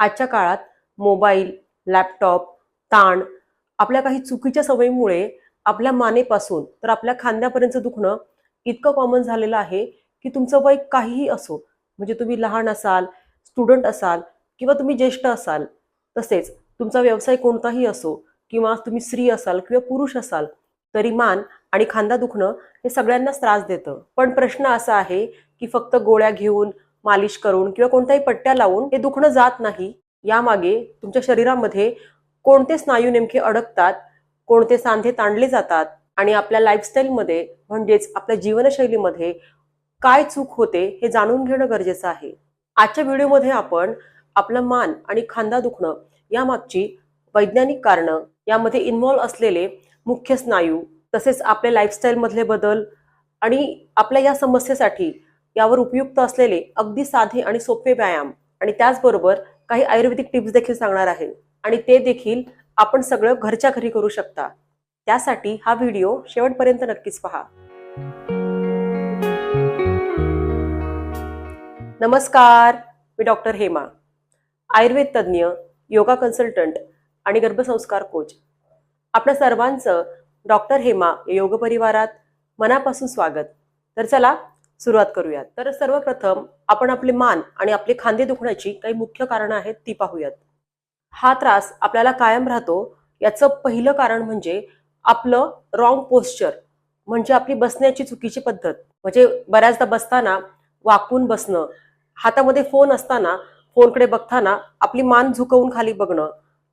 आजच्या काळात mobile laptop ताण आपल्या काही चुकीच्या सवयीमुळे आपल्या मानेपासून तर आपल्या खांद्यापर्यंत दुखणं इतकं कॉमन झालेलं आहे की तुमचं वय काहीही असो म्हणजे तुम्ही लहान असाल स्टुडंट असाल किंवा तुम्ही ज्येष्ठ असाल तसेच तुमचा व्यवसाय कोणताही असो किंवा तुम्ही स्त्री असाल किंवा पुरुष असाल तरी मान आणि खांदा दुखणं हे सगळ्यांनाच त्रास देतं. पण प्रश्न असा आहे की फक्त गोळ्या घेऊन मालिश करून किंवा कोणत्याही पट्ट्या लावून हे दुखणं जात नाही. यामागे तुमच्या शरीरामध्ये कोणते स्नायू नेमके अडकतात कोणते सांधे ताणले जातात आणि आपल्या लाईफस्टाईलमध्ये म्हणजेच आपल्या जीवनशैलीमध्ये काय चूक होते हे जाणून घेणं गरजेचं आहे. आजच्या व्हिडिओमध्ये आपण आपलं मान आणि खांदा दुखणं यामागची वैज्ञानिक कारणं यामध्ये इन्व्हॉल्व असलेले मुख्य स्नायू तसेच आपल्या लाईफस्टाईलमधले बदल आणि आपल्या या समस्येसाठी यावर उपयुक्त असलेले अगदी साधे आणि सोपे व्यायाम आणि त्याचबरोबर काही आयुर्वेदिक टिप्स देखील सांगणार आहे. आणि ते देखील आपण सगळं घरच्या घरी करू शकता. त्यासाठी हा व्हिडिओ शेवटपर्यंत नक्कीच पहा. नमस्कार मी डॉक्टर हेमा आयुर्वेद तज्ज्ञ योगा कन्सल्टंट आणि गर्भसंस्कार कोच. आपल्या सर्वांचं डॉक्टर हेमा योग परिवारात मनापासून स्वागत. तर चला सुरुवात करूयात. तर सर्वप्रथम आपण आपले मान आणि आपले खांदे दुखण्याची काही मुख्य कारणं आहेत ती पाहूयात. हा त्रास आपल्याला कायम राहतो. याचं पहिलं कारण म्हणजे आपलं रॉंग पोस्चर म्हणजे आपली बसण्याची चुकीची पद्धत. म्हणजे बऱ्याचदा बसताना वाकून बसणं हातामध्ये फोन असताना फोनकडे बघताना आपली मान झुकवून खाली बघणं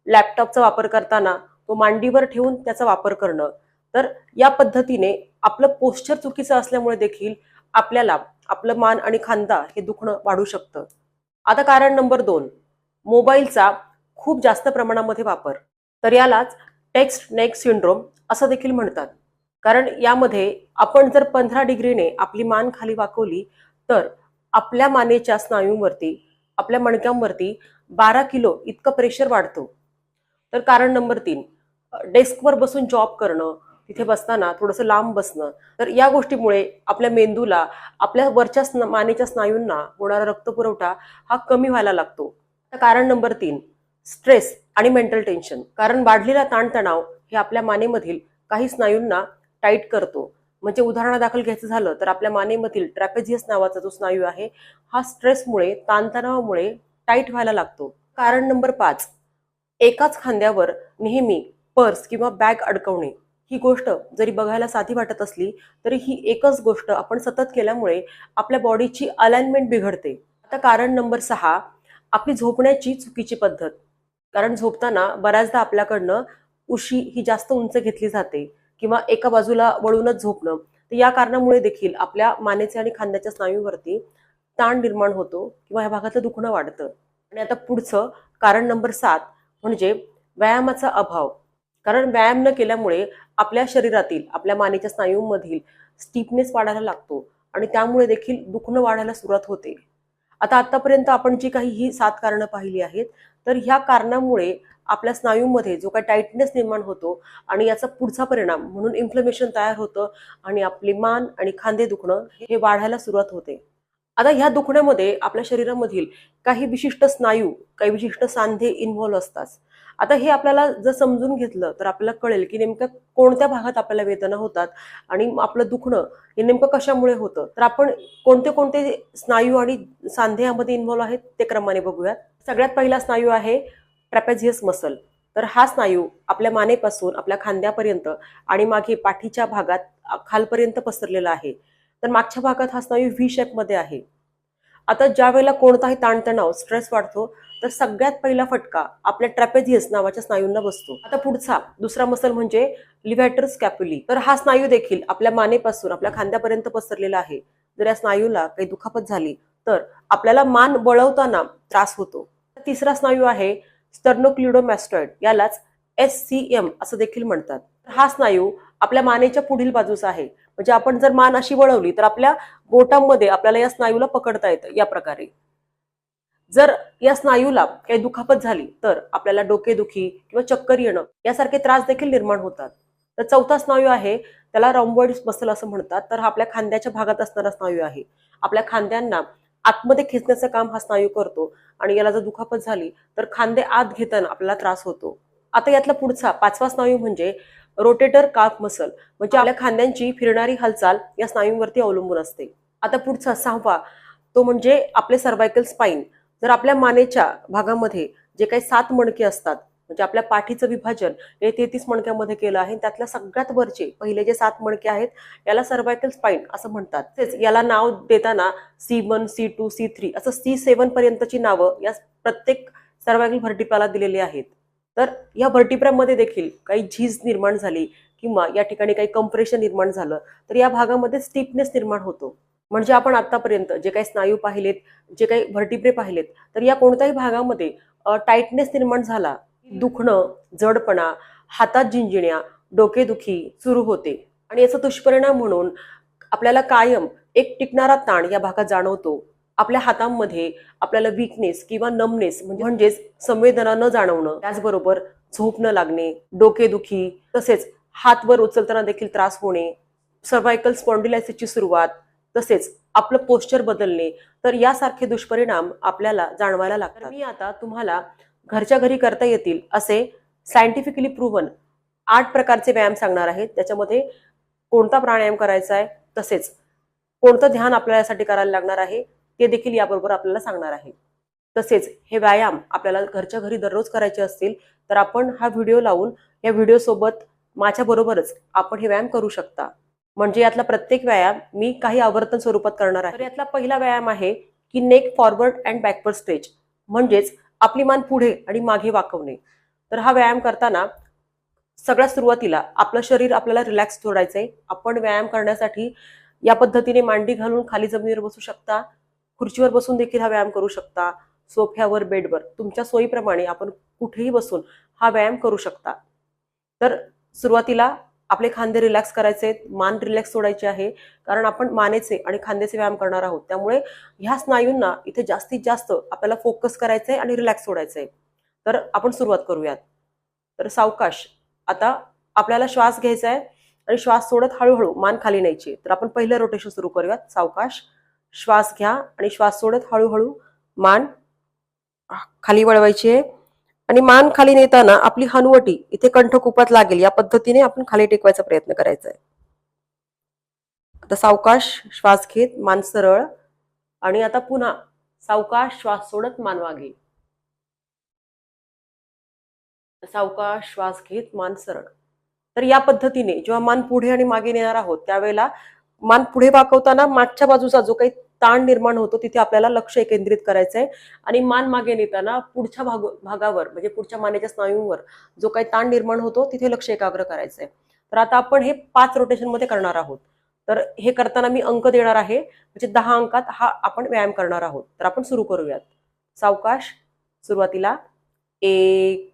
लॅपटॉपचा वापर करताना तो मांडीवर ठेवून त्याचा वापर करणं. तर या पद्धतीने आपलं पोस्चर चुकीचं असल्यामुळे देखील आपल्याला आपलं मान आणि खांदा हे दुखणं वाढू शकतं. आता कारण नंबर दोन मोबाईलचा खूप जास्त प्रमाणामध्ये वापर. तर यालाच टेक्स्ट नेक सिंड्रोम असं देखील म्हणतात. कारण यामध्ये आपण जर पंधरा डिग्रीने आपली मान खाली वाकवली तर आपल्या मानेच्या स्नायूंवरती आपल्या मणक्यांवरती बारा किलो इतकं प्रेशर वाढतो. तर कारण नंबर तीन डेस्कवर बसून जॉब करणं तिथे बसताना थोडंसं लांब बसणं. तर या गोष्टीमुळे आपल्या मेंदूला आपल्या वरच्या स्न मानेच्या स्नायूंना होणारा रक्तपुरवठा हा कमी व्हायला लागतो. तर कारण नंबर तीन स्ट्रेस आणि मेंटल टेन्शन. कारण वाढलेला ताणतणाव हे आपल्या मानेमधील काही स्नायूंना टाईट करतो. म्हणजे उदाहरणादाखल घ्यायचं झालं तर आपल्या मानेमधील ट्रॅपेझियस नावाचा जो स्नायू आहे हा स्ट्रेसमुळे ताणतणावामुळे टाईट व्हायला लागतो. कारण नंबर पाच एकाच खांद्यावर नेहमी पर्स किंवा बॅग अडकवणे. ही गोष्ट जरी बघायला साधी वाटत असली तरी ही एकच गोष्ट आपण सतत केल्यामुळे आपल्या बॉडीची अलाइनमेंट बिघडते. आता कारण नंबर सहा आपली झोपण्याची चुकीची पद्धत. कारण झोपताना बऱ्याचदा आपल्याकडनं उशी ही जास्त उंच घेतली जाते किंवा एका बाजूला वळूनच झोपणं. तर या कारणामुळे देखील आपल्या मानेचे आणि खांद्याच्या स्नायूवरती ताण निर्माण होतो किंवा ह्या भागातलं दुखणं वाढतं. आणि आता पुढचं कारण नंबर सात म्हणजे व्यायामाचा अभाव. कारण व्यायाम न केल्यामुळे आपल्या शरीरातील आपल्या मानेच्या स्नायूंमधील स्टीपनेस वाढायला लागतो आणि त्यामुळे देखील दुखणं वाढायला सुरुवात होते. आता आतापर्यंत आपण जी काही ही सात कारणं पाहिली आहेत तर ह्या कारणामुळे आपल्या स्नायूमध्ये जो काही टाईटनेस निर्माण होतो आणि याचा पुढचा परिणाम म्हणून इन्फ्लमेशन तयार होतं आणि आपली मान आणि खांदे दुखणं हे वाढायला सुरुवात होते. आता ह्या दुखण्यामध्ये आपल्या शरीरामधील काही विशिष्ट स्नायू काही विशिष्ट सांधे इन्व्हॉल्व्ह असतात. आता हे आपल्याला जर समजून घेतलं तर आपल्याला कळेल की नेमकं कोणत्या भागात आपल्याला वेदना होतात आणि आपलं दुखणं हे नेमकं कशामुळे होतं. तर आपण कोणते कोणते स्नायू आणि सांधे यामध्ये इन्व्हॉल्व आहेत ते क्रमाने बघूयात. सगळ्यात पहिला स्नायू आहे ट्रॅपेझियस मसल तर हा स्नायू आपल्या मानेपासून आपल्या खांद्यापर्यंत आणि मागे पाठीच्या भागात खालपर्यंत पसरलेला आहे. तर मागच्या भागात हा स्नायू व्ही शेपमध्ये आहे. आता ज्या वेळेला कोणताही ताणतणाव स्ट्रेस वाढतो तर सगळ्यात पहिला फटका आपल्या ट्रॅपेझियस नावाच्या स्नायूंना बसतो. आता पुढचा दुसरा मसल म्हणजे लिव्हॅटर स्कॅप्युली तर हा स्नायू देखील आपल्या मानेपासून आपल्या खांद्यापर्यंत पसरलेला आहे. जर या स्नायूला काही दुखापत झाली तर आपल्याला मान वळवताना त्रास होतो. तिसरा स्नायू आहे स्टर्नोक्लिडोमॅस्टॉइड यालाच एस सी एम असं देखील म्हणतात. हा स्नायू आपल्या मानेच्या पुढील बाजूचा आहे. म्हणजे आपण जर मान अशी वळवली तर आपल्या बोटांमध्ये आपल्याला या स्नायूला पकडता येतं या प्रकारे. जर या स्नायूला काही दुखापत झाली तर आपल्याला डोकेदुखी किंवा चक्कर येणं यासारखे त्रास देखील निर्माण होतात. तर चौथा स्नायू आहे त्याला रॉम्बॉइड मसल असं म्हणतात तर हा आपल्या खांद्याच्या भागात असणारा स्नायू आहे. आपल्या खांद्यांना आतमध्ये खेचण्याचं काम हा स्नायू करतो आणि याला जर दुखापत झाली तर खांदे आत घेताना आपल्याला त्रास होतो. आता यातला पुढचा पाचवा स्नायू म्हणजे रोटेटर काफ मसल म्हणजे आपल्या खांद्यांची फिरणारी हालचाल या स्नायूंवरती अवलंबून असते. आता पुढचा सहावा तो म्हणजे आपले सर्वायकल स्पाईन जर आपल्या मानेच्या भागामध्ये जे काही सात मणके असतात म्हणजे आपल्या पाठीचं विभाजन हे तेहतीस मणक्यामध्ये केलं आहे त्यातल्या सगळ्यात वरचे पहिले जे सात मणके आहेत याला सर्वायकल स्पाईन असं म्हणतात. तेच याला नाव देताना C one C two C three असं सी सेवन पर्यंतची नावं या प्रत्येक सर्वायकल व्हर्टिब्राला दिलेली आहेत. तर या व्हर्टिप्रॅममध्ये देखील काही झीज निर्माण झाली किंवा या ठिकाणी काही कंप्रेशन निर्माण झालं तर या भागामध्ये स्टिफनेस निर्माण होतो. म्हणजे आपण आतापर्यंत जे काही स्नायू पाहिलेत जे काही व्हर्टिप्रे पाहिलेत तर या कोणत्याही भागामध्ये टाईटनेस निर्माण झाला दुखणं जडपणा हातात झिंजिण्या डोकेदुखी सुरू होते. आणि याचा दुष्परिणाम म्हणून आपल्याला कायम एक टिकणारा ताण या भागात जाणवतो. आपल्या हातांमध्ये आपल्याला विकनेस किंवा नमनेस म्हणजेच संवेदना न जाणवणं त्याचबरोबर झोप न लागणे डोकेदुखी तसेच हातवर उचलताना देखील त्रास होणे सर्वायकल स्पॉन्डिलायसिसची सुरुवात तसेच आपलं पोस्चर बदलणे तर यासारखे दुष्परिणाम आपल्याला जाणवायला लागतात. मी आता तुम्हाला घरच्या घरी करता येतील असे सायंटिफिकली प्रूव्हन आठ प्रकारचे व्यायाम सांगणार आहेत त्याच्यामध्ये कोणता प्राणायाम करायचा आहे तसेच कोणतं ध्यान आपल्यासाठी करायला लागणार आहे ते देखील याबरोबर आपल्याला सांगणार आहे. तसेच हे व्यायाम आपल्याला घरच्या घरी दररोज करायचे असतील तर आपण हा व्हिडिओ लावून या व्हिडिओसोबत माझ्याबरोबरच आपण हे व्यायाम करू शकता. म्हणजे यातला प्रत्येक व्यायाम मी काही आवर्तन स्वरूपात करणार आहे. तर यातला पहिला व्यायाम आहे की neck forward and backward stretch म्हणजेच आपली मान पुढे आणि मागे वाकवणे. तर हा व्यायाम करताना सगळ्यात सुरुवातीला आपलं शरीर आपल्याला रिलॅक्स सोडायचंय आपण व्यायाम करण्यासाठी या पद्धतीने मांडी घालून खाली जमिनीवर बसू शकता. खुर्चीवर बसून देखील हा व्यायाम करू शकता सोफ्यावर बेडवर. तुमच्या सोयीप्रमाणे आपण कुठेही बसून हा व्यायाम करू शकता. तर सुरुवातीला आपले खांदे रिलॅक्स करायचे आहेत मान रिलॅक्स सोडायचे आहे कारण आपण मानेचे आणि खांद्याचे व्यायाम करणार आहोत. त्यामुळे ह्या स्नायूंना इथे जास्तीत जास्त आपल्याला फोकस करायचं आहे आणि रिलॅक्स सोडायचं आहे तर आपण सुरुवात करूयात. तर सावकाश आता आपल्याला श्वास घ्यायचा आहे आणि श्वास सोडत हळूहळू मान खाली न्यायची. तर आपण पहिलं रोटेशन सुरू करूयात. सावकाश श्वास घ्या आणि श्वास सोडत हळूहळू मान खाली वळवायची आहे. आणि मान खाली नेताना आपली हनुवटी इथे कंठकुपात लागेल. या पद्धतीने आपण खाली टेकवायचा प्रयत्न करायचा आहे. आता सावकाश श्वास घेत मान सरळ आणि आता पुन्हा सावकाश श्वास सोडत मान मागे. सावकाश श्वास घेत मान सरळ. तर या पद्धतीने जेव्हा मान पुढे आणि मागे नेणार आहोत त्यावेळेला मान पुढे वाकवताना मागच्या बाजूचा जो काही ताण निर्माण होतो तिथे आपल्याला लक्ष केंद्रित करायचं आहे आणि मान मागे नेताना पुढच्या भाग भागावर म्हणजे पुढच्या मानेच्या स्नायूंवर जो काही ताण निर्माण होतो तिथे लक्ष एकाग्र करायचं आहे तर आता आपण हे पाच रोटेशनमध्ये करणार आहोत. तर हे करताना मी अंक देणार आहे. म्हणजे दहा अंकात हा आपण व्यायाम करणार आहोत. तर आपण सुरू करूयात. सावकाश सुरुवातीला एक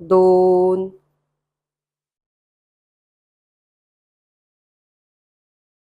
दोन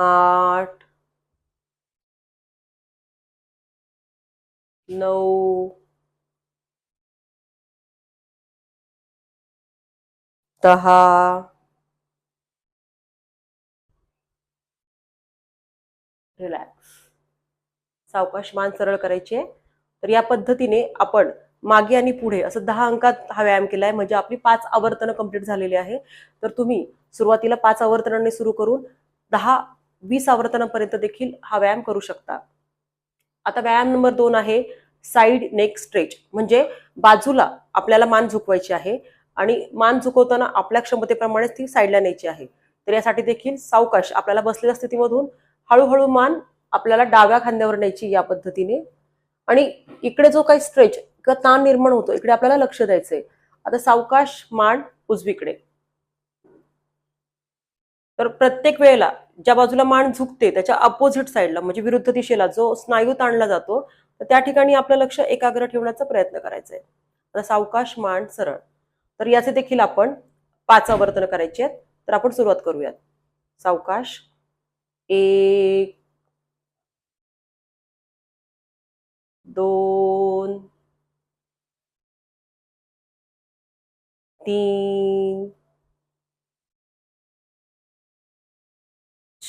आठ नऊ दहा रिलॅक्स सावकाश मान सरळ करायची. आहे तर या पद्धतीने आपण मागे आणि पुढे असं दहा अंकात हा व्यायाम केलाय. म्हणजे आपली पाच आवर्तनं कंप्लीट झालेली आहे. तर तुम्ही सुरुवातीला पाच आवर्तनांनी सुरू करून दहा वीस आवर्तनापर्यंत देखील हा व्यायाम करू शकता. आता व्यायाम नंबर दोन आहे साईड नेक स्ट्रेच म्हणजे बाजूला आपल्याला मान झुकवायची आहे आणि मान झुकवताना आपल्या क्षमतेप्रमाणेच ती साईडला न्यायची आहे. तर यासाठी देखील सावकाश आपल्याला बसलेल्या स्थितीमधून हळूहळू मान आपल्याला डाव्या खांद्यावर न्यायची या पद्धतीने. आणि इकडे जो काही स्ट्रेच किंवा ताण निर्माण होतो इकडे आपल्याला लक्ष द्यायचंय. आता सावकाश मान उजवीकडे. तर प्रत्येक वेळेला ज्या बाजूला मान झुकते त्याच्या अपोजिट साईडला म्हणजे विरुद्ध दिशेला जो स्नायू ताणला जातो तर त्या ठिकाणी आपलं लक्ष एकाग्र ठेवण्याचा प्रयत्न करायचा आहे. आता सावकाश मान सरळ. तर याचे देखील आपण पाच आवर्तन करायचे आहेत. तर आपण सुरुवात करूयात. सावकाश. एक दोन तीन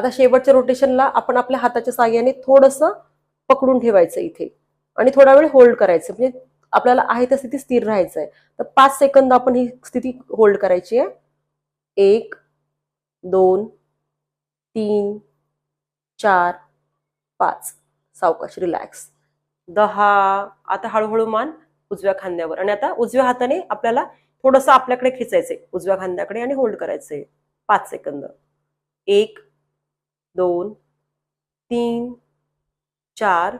आता शेवटच्या रोटेशनला आपण आपल्या हाताच्या साह्याने थोडस पकडून ठेवायचं इथे. आणि थोडा वेळ होल्ड करायचं. म्हणजे आपल्याला आहे त्या स्थिती स्थिर राहायचं आहे तर पाच सेकंद आपण ही स्थिती होल्ड करायची आहे. एक दोन तीन चार पाच. सावकाश रिलॅक्स दहा. आता हळूहळू मान उजव्या खांद्यावर. आणि आता उजव्या हाताने आपल्याला थोडंसं आपल्याकडे खेचायचंय. उजव्या खांद्याकडे आणि होल्ड करायचंय. पाच सेकंद एक दोन तीन चार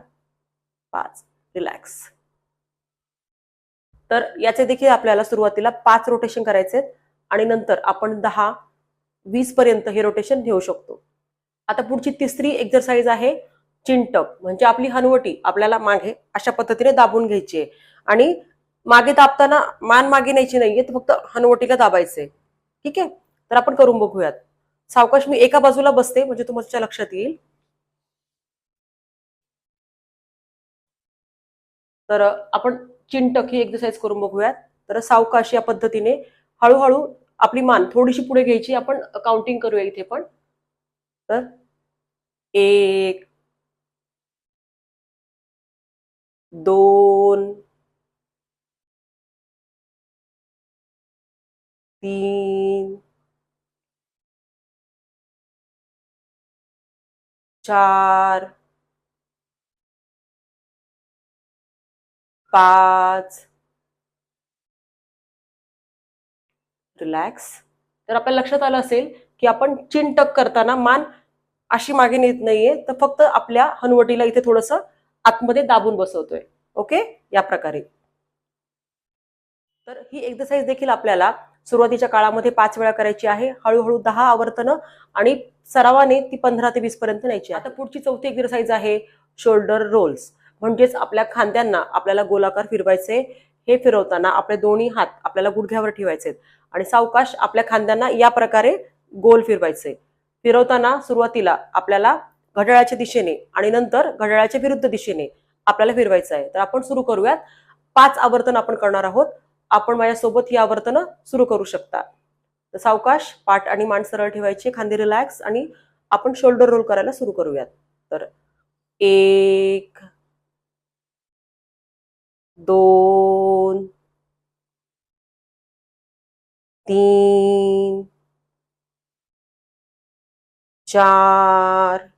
पाच. रिलॅक्स तर याचे देखील आपल्याला सुरुवातीला पाच रोटेशन करायचे आणि नंतर आपण दहा वीस पर्यंत हे रोटेशन घेऊ शकतो. आता पुढची तिसरी एक्झरसाइज आहे चिंटप म्हणजे आपली हनवटी आपल्याला मागे अशा पद्धतीने दाबून घ्यायची आहे. आणि मागे दाबताना मान मागे न्यायची नाहीये फक्त हनवटीला दाबायचंय. ठीक आहे? तर आपण करून बघूयात. सावकाश मी एका बाजूला बसते म्हणजे तुमच्या लक्षात येईल. तर आपण चिंटक ही एक्सरसाइज करून बघूयात. तर सावकाश या पद्धतीने हळूहळू आपली मान थोडीशी पुढे घ्यायची. आपण काउंटिंग करूया इथे पण. तर एक दोन तीन चार पाच. रिलॅक्स तर आपल्या लक्षात आलं असेल की आपण चिंटक करताना मान अशी मागे नेत नाहीये. तर फक्त आपल्या हनुवटीला इथे थोडस आतमध्ये दाबून बसवतोय. ओके? या प्रकारे. तर ही एक्सरसाइज देखील आपल्याला सुरुवातीच्या काळामध्ये पाच वेळा करायची आहे. हळूहळू दहा आवर्तनं आणि सरावाने ती पंधरा ते वीस पर्यंत न्यायची आता पुढची चौथी एक्सरसाइज आहे शोल्डर रोल्स म्हणजेच आपल्या खांद्यांना आपल्याला गोलाकार फिरवायचे. हे फिरवताना आपले दोन्ही हात आपल्याला गुडघ्यावर ठेवायचे आणि सावकाश आपल्या खांद्यांना या प्रकारे गोल फिरवायचे. फिरवताना सुरुवातीला आपल्याला घड्याळाच्या दिशेने आणि नंतर घड्याळाच्या विरुद्ध दिशेने आपल्याला फिरवायचं आहे. तर आपण सुरू करूयात. पाच आवर्तन आपण करणार आहोत. आपण माझ्यासोबत ही आवर्तनं सुरू करू शकता. तर सावकाश पाठ आणि मान सरळ ठेवायची खांदे रिलॅक्स आणि आपण शोल्डर रोल करायला सुरू करूयात. तर एक दोन तीन चार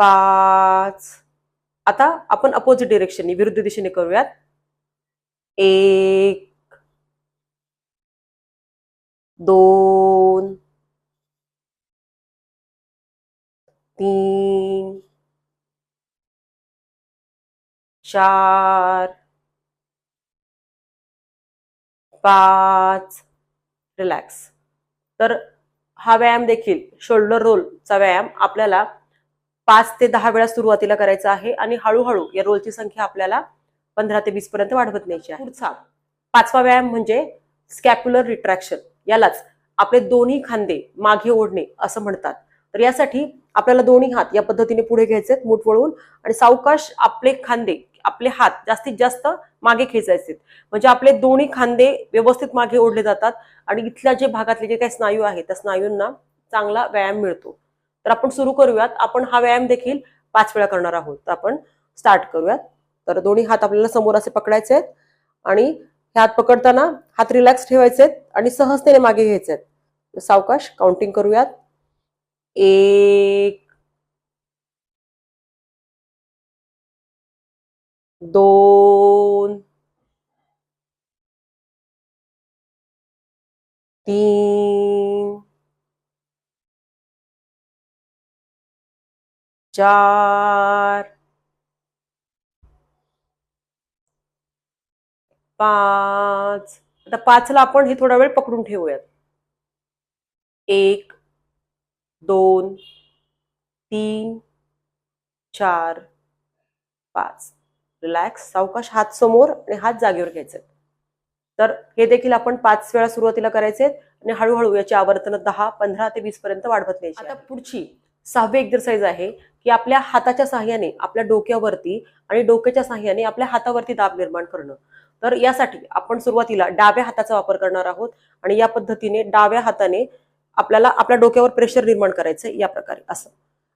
पाच. आता आपण अपोजिट डिरेक्शनने विरुद्ध दिशेने करूयात. एक दोन तीन चार पाच रिलॅक्स. तर हा व्यायाम देखील शोल्डर रोलचा व्यायाम आपल्याला पाच ते दहा वेळा सुरुवातीला करायचा आहे आणि हळूहळू या रोलची संख्या आपल्याला पंधरा ते वीस पर्यंत वाढवत न्यायची आहे. पुढचा. पाचवा व्यायाम म्हणजे स्कॅप्युलर रिट्रॅक्शन. यालाच आपले दोन्ही खांदे मागे ओढणे असं म्हणतात. तर यासाठी आपल्याला दोन्ही हात या पद्धतीने पुढे घ्यायचे मूठ वळवून. आणि सावकाश आपले खांदे आपले हात जास्तीत जास्त मागे खेचायचे म्हणजे आपले दोन्ही खांदे व्यवस्थित मागे ओढले जातात. आणि इथल्या जे भागातले जे काही स्नायू आहेत त्या स्नायूंना चांगला व्यायाम मिळतो. तर आपण सुरू करूयात. आपण हा व्यायाम देखील पाच वेळा करणार आहोत. तर आपण स्टार्ट करूयात. तर दोन्ही हात आपल्याला समोर असे पकडायचे आहेत. आणि हे हात पकडताना हात रिलॅक्स ठेवायचे आहेत आणि सहजतेने मागे घ्यायचे आहेत. सावकाश काउंटिंग करूयात. एक दोन तीन चार पाच. आता पाचला आपण हे थोडा वेळ पकडून ठेवूयात. एक दोन तीन चार पाच. रिलॅक्स. सावकाश हात समोर आणि हात जागेवर घ्यायचे तर हे देखील आपण पाच वेळा सुरुवातीला करायचे आणि हळूहळू याची आवर्तन दहा पंधरा ते वीस पर्यंत वाढवत न्यायची आता पुढची. सहावी एक्सरसाइज आहे की आपल्या हाताच्या साह्याने आपल्या डोक्यावरती आणि डोक्याच्या साह्याने आपल्या हातावरती दाब निर्माण करणं. तर यासाठी आपण सुरुवातीला डाव्या हाताचा वापर करणार आहोत आणि या पद्धतीने डाव्या हाताने आपल्याला आपल्या डोक्यावर प्रेशर निर्माण करायचं या प्रकारे असं.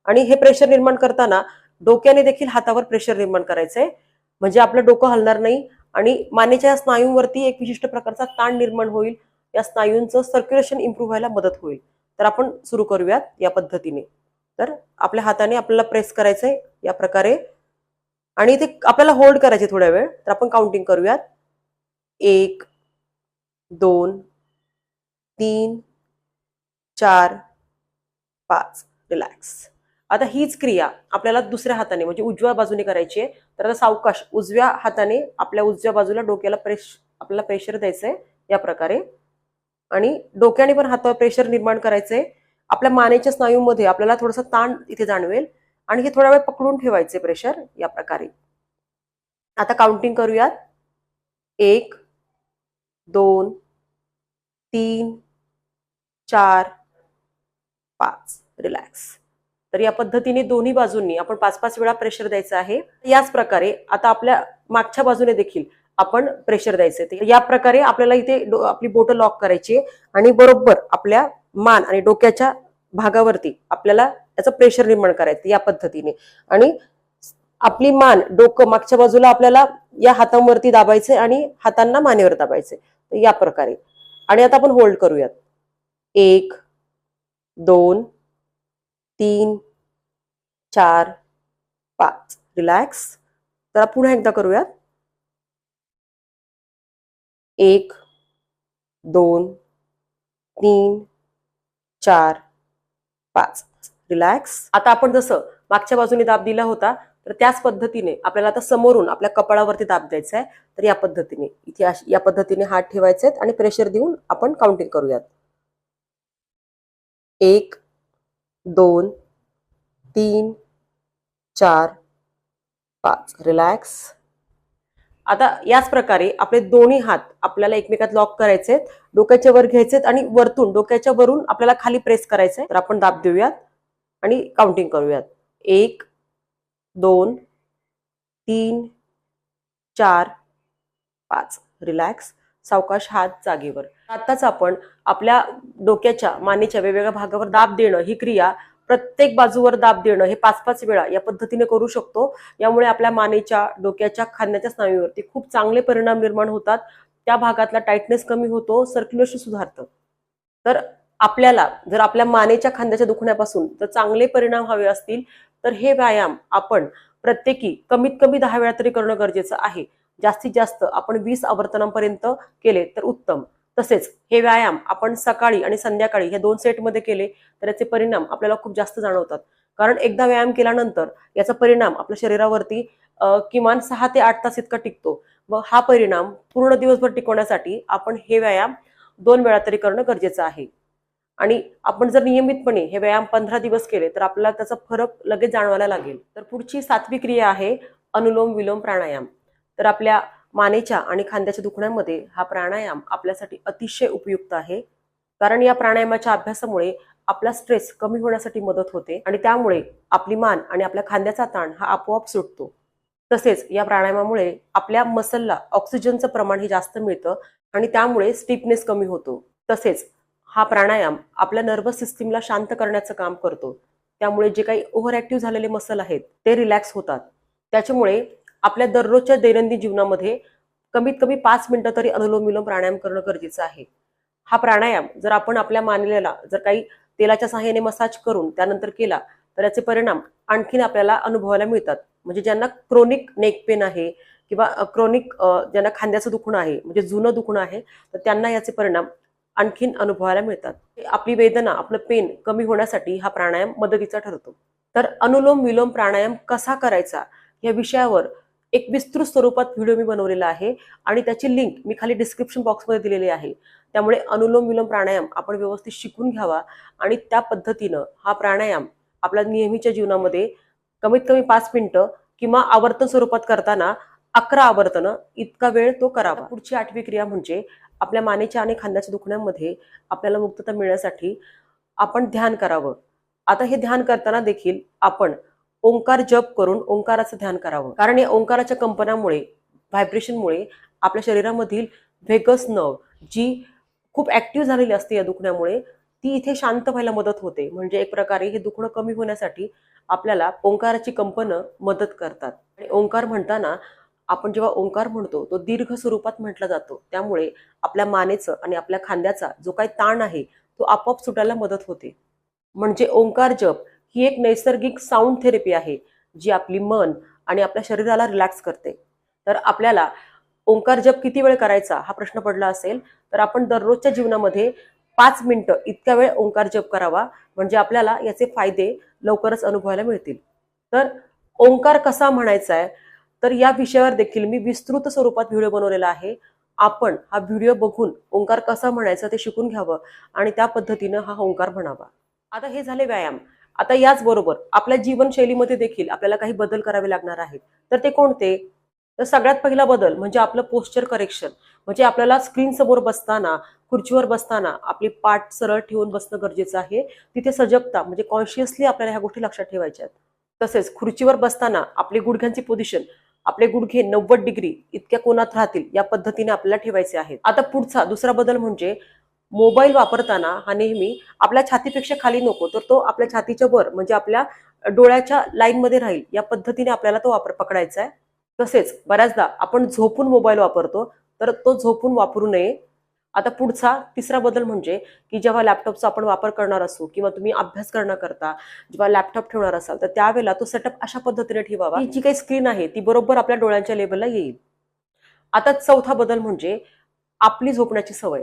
आणि हे प्रेशर निर्माण करताना डोक्याने देखील हातावर प्रेशर निर्माण करायचंय म्हणजे आपलं डोकं हलणार नाही आणि मानेच्या स्नायूंवरती एक विशिष्ट प्रकारचा ताण निर्माण होईल. या स्नायूंचं सर्क्युलेशन इम्प्रूव्ह व्हायला मदत होईल. तर आपण सुरू करूयात या पद्धतीने. तर आपल्या हाताने आपल्याला प्रेस करायचंय या प्रकारे. आणि ते आपल्याला होल्ड करायचे थोड्या वेळ. तर आपण काउंटिंग करूयात. एक दोन तीन चार पाच. रिलॅक्स आता हीच क्रिया आपल्याला दुसऱ्या हाताने म्हणजे उजव्या बाजूने करायची आहे. तर आता सावकाश उजव्या हाताने आपल्या उजव्या बाजूला डोक्याला प्रेश आपल्याला प्रेशर द्यायचंय या प्रकारे. आणि डोक्याने पण हातावर प्रेशर निर्माण करायचंय. आपल्या मानेच्या स्नायूमध्ये आपल्याला थोडासा ताण इथे जाणवेल. आणि हे थोडा वेळ पकडून ठेवायचे प्रेशर या प्रकारे. आता काउंटिंग करूयात. एक दोन तीन चार पाच. रिलॅक्स तर या पद्धतीने दोन्ही बाजूंनी आपण पाच पाच वेळा प्रेशर द्यायचं आहे. याच प्रकारे आता आपल्या मागच्या बाजूने देखील आपण प्रेशर द्यायचं आहे या प्रकारे आपल्याला इथे आपली बोटं लॉक करायची आहे आणि बरोबर आपल्या मान आणि डोक्याच्या भागावरती आपल्याला याचं प्रेशर निर्माण करायचं या पद्धतीने. आणि आपली मान डोकं मागच्या बाजूला आपल्याला या हातांवरती दाबायचे आणि हातांना मानेवर दाबायचे तर या प्रकारे. आणि आता आपण होल्ड करूयात. एक दोन तीन चार पाच. रिलॅक्स तर पुन्हा एकदा करूयात. एक दोन तीन चार पाच. रिलॅक्स आता आपण जसं मागच्या बाजूने दाब दिला होता तर त्याच पद्धतीने आपल्याला आता समोरून आपल्या कपाळावरती दाब द्यायचा आहे तर या पद्धतीने इथे या पद्धतीने हात ठेवायचे आहेत आणि प्रेशर देऊन आपण काउंटिंग करूयात. एक दोन तीन चार पाच. रिलॅक्स आता याच प्रकारे आपले दोन्ही हात आपल्याला एकमेकात लॉक करायचे आहेत डोक्याच्या वर घ्यायचे आणि वरतून डोक्याच्या वरून आपल्याला खाली प्रेस करायचंय तर आपण दाब देऊयात आणि काउंटिंग करूयात. एक दोन तीन चार पाच. रिलॅक्स सावकाश हात जागेवर. आताच आपण आपल्या डोक्याच्या मानेच्या वेगवेगळ्या भागावर दाब देणं ही क्रिया प्रत्येक बाजूवर दाब देणं हे पाच पाच वेळा या पद्धतीने करू शकतो. यामुळे आपल्या मानेच्या डोक्याच्या खांद्याच्या स्नायूवरती खूप चांगले परिणाम निर्माण होतात. त्या भागातला टाईटनेस कमी होतो सर्क्युलेशन सुधारतं. तर आपल्याला जर आपल्या मानेच्या खांद्याच्या दुखण्यापासून जर चांगले परिणाम हवे असतील तर हे व्यायाम आपण प्रत्येकी कमीत कमी दहा वेळा तरी करणं गरजेचं आहे. जास्तीत जास्त आपण वीस आवर्तनांपर्यंत केले तर उत्तम. तसेच हे व्यायाम आपण सकाळी आणि संध्याकाळी हे दोन सेटमध्ये केले तर याचे परिणाम आपल्याला खूप जास्त जाणवतात. कारण एकदा व्यायाम केल्यानंतर याचा परिणाम आपल्या शरीरावरती किमान सहा ते आठ तास इतका टिकतो. व हा परिणाम पूर्ण दिवसभर टिकवण्यासाठी आपण हे व्यायाम दोन वेळा तरी करणं गरजेचं आहे. आणि आपण जर नियमितपणे हे व्यायाम पंधरा दिवस केले तर आपल्याला त्याचा फरक लगेच जाणवायला लागेल. तर पुढची सातवी क्रिया आहे अनुलोम विलोम प्राणायाम. तर आपल्या मानेच्या आणि खांद्याच्या दुखण्यामध्ये हा प्राणायाम आपल्यासाठी अतिशय उपयुक्त आहे. कारण या प्राणायामाच्या अभ्यासामुळे आपला स्ट्रेस कमी होण्यासाठी मदत होते आणि त्यामुळे आपली मान आणि आपल्या खांद्याचा ताण हा आपोआप सुटतो. तसेच या प्राणायामामुळे आपल्या मसलला ऑक्सिजनचं प्रमाण हे जास्त मिळतं आणि त्यामुळे स्टिफनेस कमी होतो. तसेच हा प्राणायाम आपल्या नर्वस सिस्टीमला शांत करण्याचं काम करतो. त्यामुळे जे काही ओव्हर ऍक्टिव्ह झालेले मसल आहेत ते रिलॅक्स होतात. त्याच्यामुळे आपल्या दररोजच्या दैनंदिन जीवनामध्ये कमीत कमी पाच मिनिटं तरी अनुलोम विलोम प्राणायाम करणं गरजेचं आहे. हा प्राणायाम जर आपण आपल्या मानलेला जर काही तेलाच्या सहाय्याने मसाज करून त्यानंतर केला तर याचे परिणाम आणखीन आपल्याला अनुभवायला मिळतात. म्हणजे ज्यांना क्रोनिक नेक पेन आहे किंवा क्रोनिक ज्यांना खांद्याचं दुखणं आहे म्हणजे जुनं दुखणं आहे तर त्यांना याचे परिणाम आणखीन अनुभवायला मिळतात. आपली वेदना आपलं पेन कमी होण्यासाठी हा प्राणायाम मदतीचा ठरतो. तर अनुलोम विलोम प्राणायाम कसा करायचा या विषयावर एक विस्तृत स्वरूपात व्हिडिओ मी बनवलेला आहे आणि त्याची लिंक मी खाली डिस्क्रिप्शन बॉक्समध्ये दिलेली आहे. त्यामुळे अनुलोम विलोम प्राणायाम आपण व्यवस्थित शिकून घ्यावा आणि त्या पद्धतीनं हा प्राणायाम आपल्या नेहमीच्या जीवनामध्ये कमीत कमी पाच मिनिटं किंवा आवर्तन स्वरूपात करताना अकरा आवर्तनं इतका वेळ तो करावा. पुढची आठवी क्रिया म्हणजे आपल्या मानेच्या आणि खांद्याच्या दुखण्यामध्ये आपल्याला मुक्तता मिळण्यासाठी आपण ध्यान करावं. आता हे ध्यान करताना देखील आपण ओंकार जप करून ओंकाराचं ध्यान करावं. कारण या ओंकाराच्या कंपनामुळे व्हायब्रेशनमुळे आपल्या शरीरामधील व्हेगस नर्व जी खूप ऍक्टिव्ह झालेली असते या दुखण्यामुळे ती इथे शांत व्हायला मदत होते. म्हणजे एक प्रकारे हे दुखणं कमी होण्यासाठी आपल्याला ओंकाराची कंपनं मदत करतात. आणि ओंकार म्हणताना आपण जेव्हा ओंकार म्हणतो तो दीर्घ स्वरूपात म्हटला जातो. त्यामुळे आपल्या मानेचं आणि आपल्या खांद्याचा जो काही ताण आहे तो आपोआप सुटायला मदत होते. म्हणजे ओंकार जप ही एक नैसर्गिक साऊंड थेरपी आहे जी आपली मन आणि आपल्या शरीराला रिलॅक्स करते. तर आपल्याला ओंकार जप किती वेळ करायचा हा प्रश्न पडला असेल तर आपण दररोजच्या जीवनामध्ये पाच मिनिटं इतक्या वेळ ओंकार जप करावा म्हणजे आपल्याला याचे फायदे लवकरच अनुभवायला मिळतील. तर ओंकार कसा म्हणायचा आहे तर या विषयावर देखील मी विस्तृत स्वरूपात व्हिडिओ बनवलेला आहे. आपण हा व्हिडिओ बघून ओंकार कसा म्हणायचा ते शिकून घ्यावं आणि त्या पद्धतीनं हा ओंकार म्हणावा. आता हे झाले व्यायाम. आता याचबरोबर आपल्या जीवनशैलीमध्ये देखील आपल्याला काही बदल करावे लागणार आहेत. तर ते कोणते? तर सगळ्यात पहिला बदल म्हणजे आपलं पोस्चर करेक्शन म्हणजे आपल्याला स्क्रीन समोर बसताना खुर्चीवर बसताना आपली पाठ सरळ ठेवून बसणं गरजेचं आहे. तिथे सजगता म्हणजे कॉन्शियसली आपल्याला ह्या गोष्टी लक्षात ठेवायच्या आहेत. तसेच खुर्चीवर बसताना आपली गुडघ्यांची पोझिशन आपले गुडघे नव्वद डिग्री इतक्या कोणात राहतील या पद्धतीने आपल्याला ठेवायचे आहेत. आता पुढचा दुसरा बदल म्हणजे मोबाईल वापरताना हा नेहमी आपल्या छातीपेक्षा खाली नको तर तो आपल्या छातीच्या वर म्हणजे आपल्या डोळ्याच्या लाईनमध्ये राहील. या पद्धतीने आपल्याला तो वापर पकडायचा आहे. तसेच बऱ्याचदा आपण झोपून मोबाईल वापरतो तर तो झोपून वापरू नये. आता पुढचा तिसरा बदल म्हणजे की जेव्हा लॅपटॉपचा आपण वापर करणार असू किंवा तुम्ही अभ्यास करण्याकरता जेव्हा लॅपटॉप ठेवणार असाल तर त्यावेळेला तो सेटअप अशा पद्धतीने ठेवावा. जी काही स्क्रीन आहे ती बरोबर आपल्या डोळ्यांच्या लेवलला येईल. आता चौथा बदल म्हणजे आपली झोपण्याची सवय.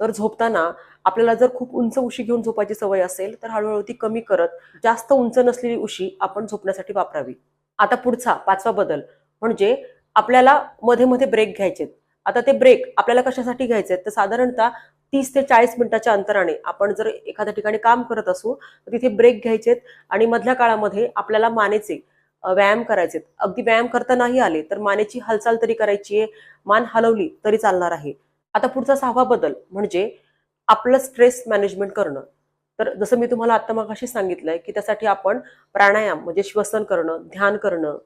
तर झोपताना आपल्याला जर खूप उंच उशी घेऊन झोपायची सवय असेल तर हळूहळू ती कमी करत जास्त उंच नसलेली उशी आपण झोपण्यासाठी वापरावी. आता पुढचा पाचवा बदल म्हणजे आपल्याला मध्ये मध्ये ब्रेक घ्यायचे आता ते ब्रेक आपल्याला कशासाठी घ्यायचे तर साधारणतः तीस ते चाळीस मिनिटाच्या अंतराने आपण जर एखाद्या ठिकाणी काम करत असू तर तिथे ब्रेक घ्यायचेत आणि मधल्या काळामध्ये आपल्याला मानेचे व्यायाम करायचे अगदी व्यायाम करता नाही आले तर मानेची हालचाल तरी करायची आहे मान हलवली तरी चालणार आहे. आता पुढचा सहावा बदल म्हणजे आपलं स्ट्रेस मॅनेजमेंट करणं. तर जसं मी तुम्हाला आता मगाशी सांगितलंय की त्यासाठी आपण प्राणायाम म्हणजे श्वसन करणं ध्यान करणं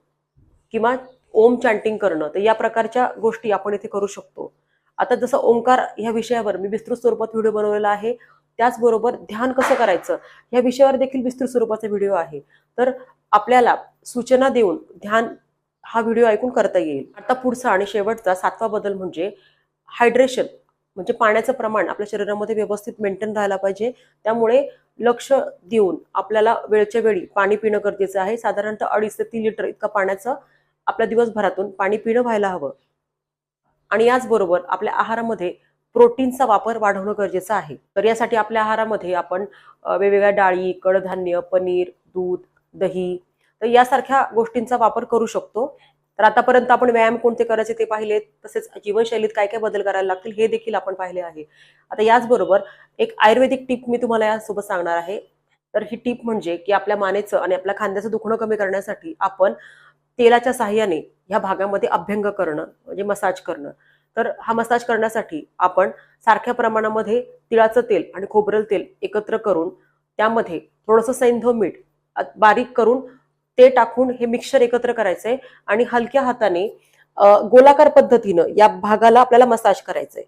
किंवा ओम चॅन्टिंग करणं तर या प्रकारच्या गोष्टी आपण इथे करू शकतो. आता जसं ओंकार ह्या विषयावर मी विस्तृत स्वरूपात व्हिडिओ बनवलेला आहे त्याचबरोबर ध्यान कसं करायचं ह्या विषयावर देखील विस्तृत स्वरूपाचा व्हिडिओ आहे. तर आपल्याला सूचना देऊन ध्यान हा व्हिडिओ ऐकून करता येईल. आता पुढचा आणि शेवटचा सातवा बदल म्हणजे हायड्रेशन म्हणजे पाण्याचं प्रमाण आपल्या शरीरामध्ये व्यवस्थित मेंटेन राहायला पाहिजे. त्यामुळे लक्ष देऊन आपल्याला वेळच्या वेळी पाणी पिणं गरजेचं आहे. साधारणतः अडीच ते तीन लिटर इतकं पाण्याचं आपल्या दिवसभरातून पाणी पिणं व्हायला हवं. आणि याचबरोबर आपल्या आहारामध्ये प्रोटीनचा वापर वाढवणं गरजेचं आहे. तर यासाठी आपल्या आहारामध्ये आपण वेगवेगळ्या डाळी कडधान्य पनीर दूध दही तर यासारख्या गोष्टींचा वापर करू शकतो. तर आतापर्यंत आपण व्यायाम कोणते करायचे ते पाहिले तसेच जीवनशैलीत काय काय बदल करायला लागतील हे देखील आपण पाहिले आहे. आता याचबरोबर एक आयुर्वेदिक टीप मी तुम्हाला यासोबत सांगणार आहे. तर ही टीप म्हणजे की आपल्या मानेचं आणि आपल्या खांद्याचं दुखणं कमी करण्यासाठी आपण तेलाच्या साह्याने ह्या भागामध्ये अभ्यंग करणं म्हणजे मसाज करणं. तर हा मसाज करण्यासाठी आपण सारख्या प्रमाणामध्ये तिळाचं तेल आणि खोबरेल तेल एकत्र करून त्यामध्ये थोडंसं सैंधव मीठ बारीक करून ते टाकून हे मिक्सर एकत्र करायचंय आणि हलक्या हाताने गोलाकार पद्धतीनं या भागाला आपल्याला मसाज करायचंय.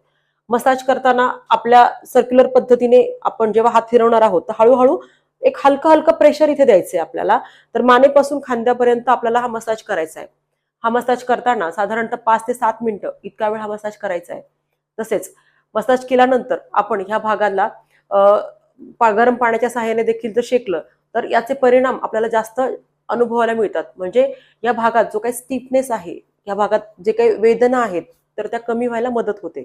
मसाज करताना आपल्या सर्क्युलर पद्धतीने आपण जेव्हा हात फिरवणार आहोत तर हळूहळू एक हलकं हलकं प्रेशर इथे द्यायचंय आपल्याला. तर मानेपासून खांद्यापर्यंत आपल्याला हा मसाज करायचा आहे हा मसाज करताना साधारणतः पाच ते सात मिनिटं इतका वेळ हा मसाज करायचा आहे तसेच मसाज केल्यानंतर आपण ह्या भागाला गरम पाण्याच्या सहाय्याने देखील जर शेकलं तर याचे परिणाम आपल्याला जास्त अनुभवायला मिळतात. म्हणजे या भागात जो काही स्टिफनेस आहे या भागात जे काही वेदना आहेत तर त्या कमी व्हायला मदत होते.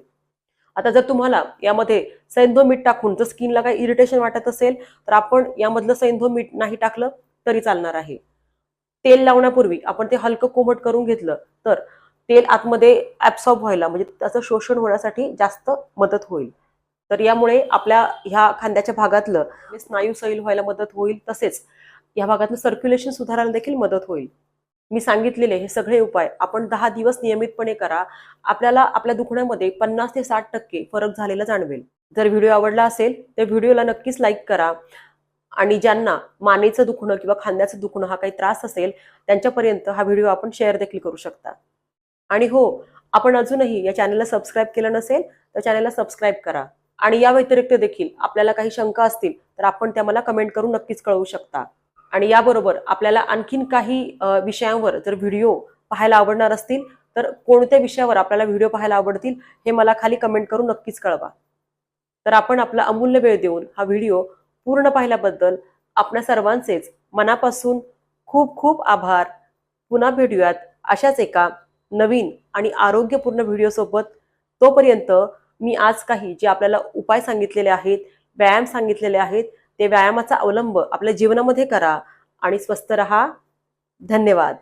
आता जर तुम्हाला यामध्ये सैंधो मीठ टाकून जर स्किनला काही इरिटेशन वाटत असेल तर आपण यामधलं सैंधो मीठ नाही टाकलं तरी चालणार आहे. तेल लावण्यापूर्वी आपण ते हलकं कोमट करून घेतलं तर तेल आतमध्ये ऍब्सॉर्ब व्हायला म्हणजे त्याचं शोषण होण्यासाठी जास्त मदत होईल. तर यामुळे आपल्या ह्या खांद्याच्या भागातलं म्हणजे स्नायू सैल व्हायला मदत होईल तसेच या भागातलं सर्क्युलेशन सुधारायला देखील मदत होईल. मी सांगितलेले हे सगळे उपाय आपण दहा दिवस नियमितपणे करा. आपल्याला आपल्या दुखण्यामध्ये पन्नास ते साठ टक्के फरक झालेला जाणवेल. जर व्हिडिओ आवडला असेल तर व्हिडिओला नक्कीच लाईक करा. आणि ज्यांना मानेचं दुखणं किंवा खांद्याचं दुखणं हा काही त्रास असेल त्यांच्यापर्यंत हा व्हिडिओ आपण शेअर देखील करू शकता. आणि हो आपण अजूनही या चॅनलला सबस्क्राईब केलं नसेल तर चॅनलला सबस्क्राईब करा. आणि या व्यतिरिक्त देखील आपल्याला काही शंका असतील तर आपण त्या मला कमेंट करून नक्कीच कळवू शकता. आणि याबरोबर आपल्याला आणखीन काही विषयांवर जर व्हिडिओ पाहायला आवडणार असतील तर कोणत्या विषयावर आपल्याला व्हिडिओ पाहायला आवडतील हे मला खाली कमेंट करून नक्कीच कळवा. तर आपण आपला अमूल्य वेळ देऊन हा व्हिडिओ पूर्ण पाहिल्याबद्दल आपल्या सर्वांचेच मनापासून खूप खूप आभार. पुन्हा भेटूयात अशाच एका नवीन आणि आरोग्यपूर्ण व्हिडिओसोबत. तोपर्यंत मी आज काही जे आपल्याला उपाय सांगितलेले आहेत व्यायाम सांगितलेले आहेत ते व्यायामाचा अवलंब आपल्या जीवनामध्ये करा आणि स्वस्थ रहा. धन्यवाद.